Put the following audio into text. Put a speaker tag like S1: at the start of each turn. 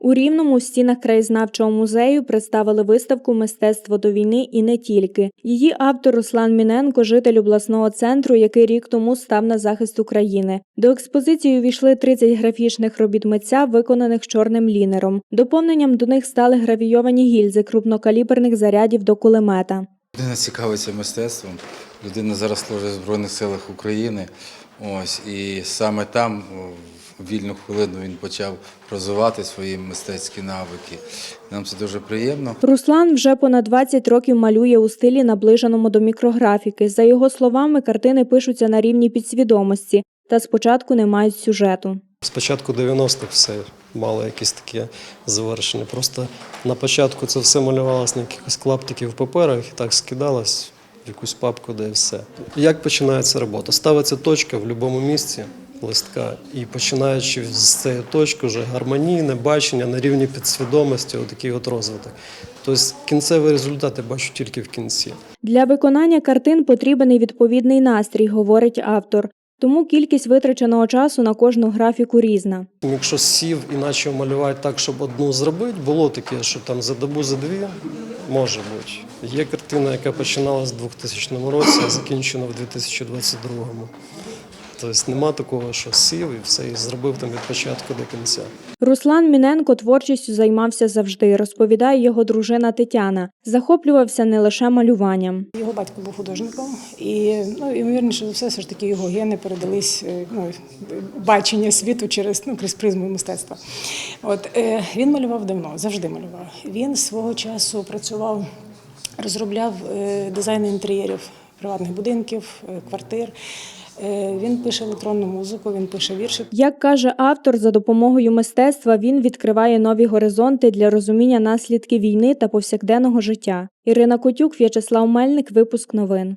S1: У Рівному в стінах краєзнавчого музею представили виставку Мистецтво до війни і не тільки. Її автор Руслан Міненко, житель обласного центру, який рік тому став на захист України. До експозиції увійшли 30 графічних робіт митця, виконаних чорним лінером. Доповненням до них стали гравійовані гільзи крупнокаліберних зарядів до кулемета.
S2: Людина цікавиться мистецтвом. Людина зараз служить в Збройних силах України. Ось і саме там, вільну хвилину, він почав розвивати свої мистецькі навики. Нам це дуже приємно.
S1: Руслан вже понад 20 років малює у стилі, наближеному до мікрографіки. За його словами, картини пишуться на рівні підсвідомості та спочатку не мають сюжету.
S3: Спочатку 90-х все мало якесь таке завершення. Просто на початку це все малювалося на якихось клаптиків паперах і так скидалось в якусь папку, де і все. Як починається робота? Ставиться точка в будь-якому місці листка, і починаючи з цієї точки вже гармонійне бачення на рівні підсвідомості, отакий от розвиток. Тобто кінцевий результат я бачу тільки в кінці.
S1: Для виконання картин потрібен і відповідний настрій, говорить автор. Тому кількість витраченого часу на кожну графіку різна.
S3: Якщо сів і почав малювати так, щоб одну зробити, було таке, що там за добу, за дві може бути. Є картина, яка починалась в 2000 році, а закінчена в 2022. Тобто нема такого, що сів і все, і зробив там від початку до кінця.
S1: Руслан Міненко творчістю займався завжди, розповідає його дружина Тетяна. Захоплювався не лише малюванням.
S4: Його батько був художником, і ну ймовірніше за все, все ж таки його гени передались е, ну, бачення світу через ну крізь призму мистецтва. От е, він малював давно, завжди малював. Він свого часу працював, розробляв е, дизайн інтер'єрів приватних будинків, е, квартир. Е, Він пише електронну музику, він пише вірші.
S1: Як каже автор, за допомогою мистецтва він відкриває нові горизонти для розуміння наслідків війни та повсякденного життя. Ірина Котюк, В'ячеслав Мельник, випуск новин.